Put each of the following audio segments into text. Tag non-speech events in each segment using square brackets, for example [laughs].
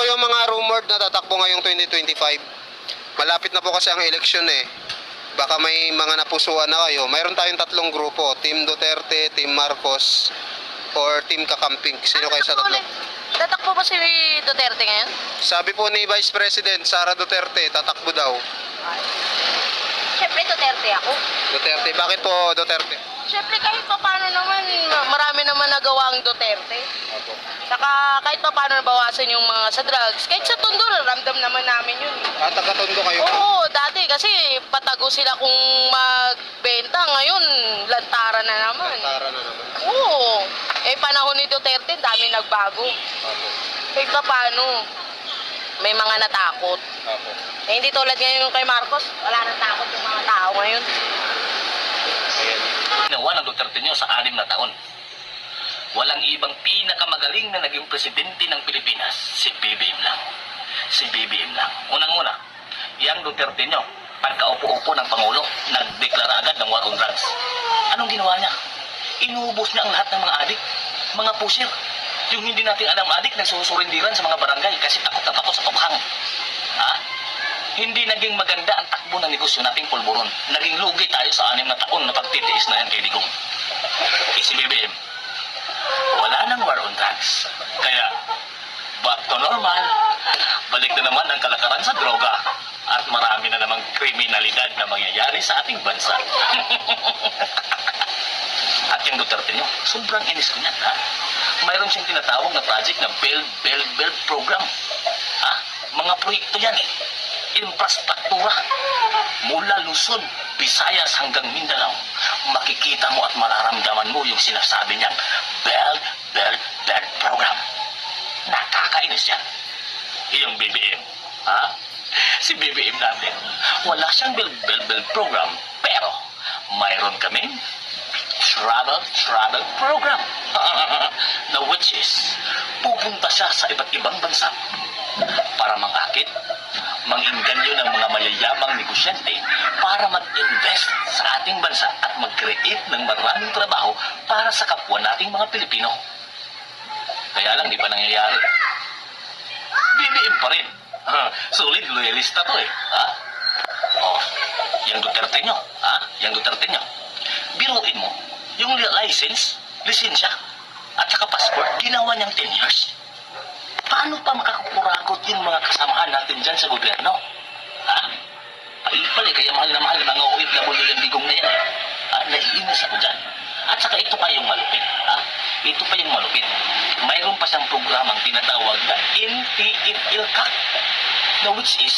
po yung mga rumored na tatakbo ngayong 2025. Malapit na po kasi ang eleksyon eh. Baka may mga napusuan na kayo. Mayroon tayong tatlong grupo. Team Duterte, Team Marcos, or Team Kakamping. Sino kayo sa tatlo? Tatakbo ba si Duterte ngayon? Sabi po ni Vice President Sara Duterte, tatakbo daw. Siyempre Duterte ako. Duterte, bakit po Duterte? Siyempre kahit pa paano naman, marami naman nagawa ang Duterte. Saka kahit pa paano nabawasan yung mga sa drugs. Kahit sa tondo, ramdam naman namin yun. Ah, taga-tondo kayo? Oo, dati kasi patago sila kung magbenta. Ngayon, lantara na naman. Tara na naman. Oo. Eh, panahon ni Duterte, dami nagbago. Apo. Kahit pa paano, may mga natakot. Apo. Eh, hindi tulad ngayon kay Marcos, wala nang takot yung mga. Ginawa ng Duterte nyo sa anim na taon. Walang ibang pinakamagaling na naging presidente ng Pilipinas, si BBM lang. Si BBM lang. Unang-una, yang Duterte nyo, pagkaupo-upo ng Pangulo, nagdeklara agad ng war on drugs. Anong ginawa niya? Inuubos niya ang lahat ng mga adik, mga pusir. Yung hindi natin alam adik, nagsusurindiran sa mga barangay kasi takot na takot sa tukhang. Hindi naging maganda ang takbo ng negosyo nating pulburon. Naging lugi tayo sa anim na taon na pagtitiis na yan kay Digong. Eh si BBM, wala nang war on drugs. Kaya, back to normal, balik na naman ang kalakaran sa droga at marami na namang kriminalidad na mangyayari sa ating bansa. [laughs] at yung Duterte nyo, sobrang inis ko niyan, ha? Mayroon siyang tinatawag na project na Build, Build, Build Program. Ha? Mga proyekto yan eh. Infrastruktura. Mula Luzon, Visayas hanggang Mindanao. Makikita mo at mararamdaman mo yung sinasabi niyang Build, Build, Build Program. Nakakainis yan. Yung BBM. Ha? Si BBM natin, wala siyang Build, Build, Build Program. Pero, mayroon kaming travel travel program [laughs] na which is pupunta siya sa iba't ibang bansa para mangakit, manginganyo ng mga mayayamang negosyante para mag-invest sa ating bansa at mag-create ng maraming trabaho para sa kapwa nating mga Pilipino. Kaya lang, di pa nangyayari. BBM pa rin. Solid loyalista to eh. Ha? Oh, yung Duterte nyo. Ha? Yung Duterte nyo. Biruin mo, yung li- license, lisensya, at saka passport, ginawa niyang 10 years. Paano pa makakurakot yung mga kasamahan natin dyan sa gobyerno? Ha? Paipal eh, kaya mahal na mahal ng mga OFW yung digong na yan eh. Ha? Naiinis ako dyan. At saka ito pa yung malupit. Ha? Ito pa yung malupit. Mayroon pa siyang programang tinatawag na NTF-ILCAC na which is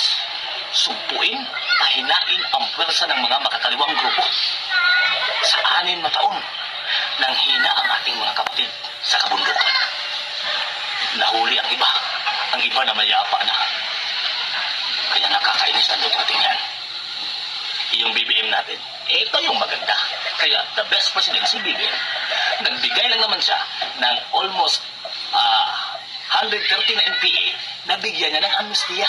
sumpuin, pahinain ang pwersa ng mga makakaliwang grupo. Sa anin na taon, nang hina ang ating mga kapatid sa kabundukan. Nahuli ang iba. Ang iba na mayapa na. Kaya nakakainis ang Duterte niyan. Yung BBM natin, ito yung maganda. Kaya the best president si BBM. Nagbigay lang naman siya ng almost ah 130 na NPA na bigyan niya ng amnestia.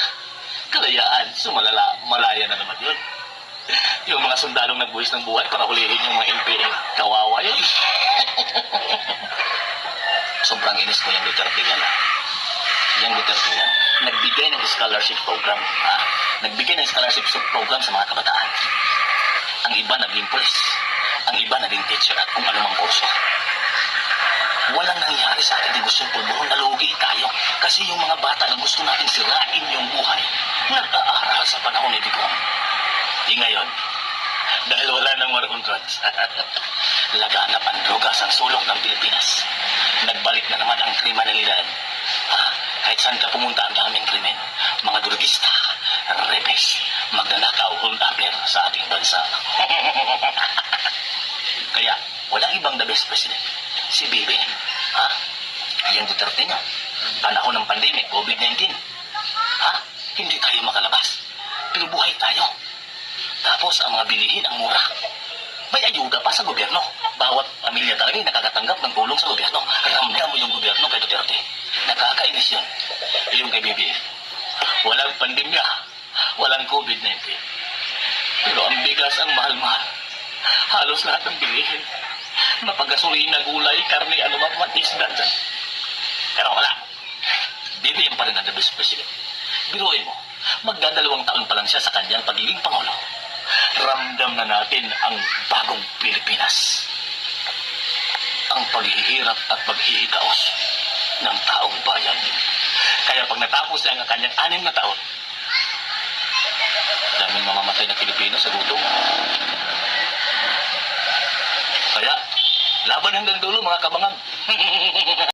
Kalayaan, sumalala, malaya na naman yun. [laughs] Yung mga sundalong nagbuhis ng buhay para hulihin yung mga NPA. Kawawa yun. [laughs] Sobrang inis ko yung Duterte niya na. Yung Duterte niya, nagbigay ng scholarship program. Ha? Nagbigay ng scholarship program sa mga kabataan. Ang iba naging police. Ang iba naging teacher at kung anumang kurso. Walang nangyari sa ating negosyo pulburon nalugi tayo. Kasi yung mga bata na gusto natin sirain yung buhay, nag-aaral sa panahon ni Digong. Di ngayon, dahil wala nang war on drugs, [laughs] laganap ang drogas ang sulok ng Pilipinas. Nagbalik na naman ang kriminalidad. Ah, kahit saan ka pumunta ang daming krimen. Mga drugista, repes, magnanakaw, hold-upper sa ating bansa. [laughs] Kaya, walang ibang the best president. Si BBM. Ha? Yung Duterte niya. Panahon ng pandemic, COVID-19. Ha? Hindi tayo makalabas. Pero buhay tayo. Tapos ang mga bilihin ang mura. May ayuda pa sa gobyerno. Bawat pamilya talaga ay nakakatanggap ng tulong sa gobyerno. Ramdam mo yung gobyerno kay Duterte. Nakakainis yun. Yung kay BBM. Walang pandemya. Walang COVID-19. Pero ang bigas ang mahal-mahal. Halos lahat ng bilihin. Mapagasolina, gulay, karne, ano ba man isda dyan. Pero wala. BBM pa rin ang the president. Biruin mo, magdadalawang taon pa lang siya sa kanyang pagiging Pangulo. Ramdam na natin ang bagong Pilipinas. Ang paghihirap at paghihikaos ng taong bayan. Kaya pag natapos na ang kanyang anim na taon, daming mamamatay na Pilipino sa gutom. Kaya, laban hanggang dulo mga kabangang. [laughs]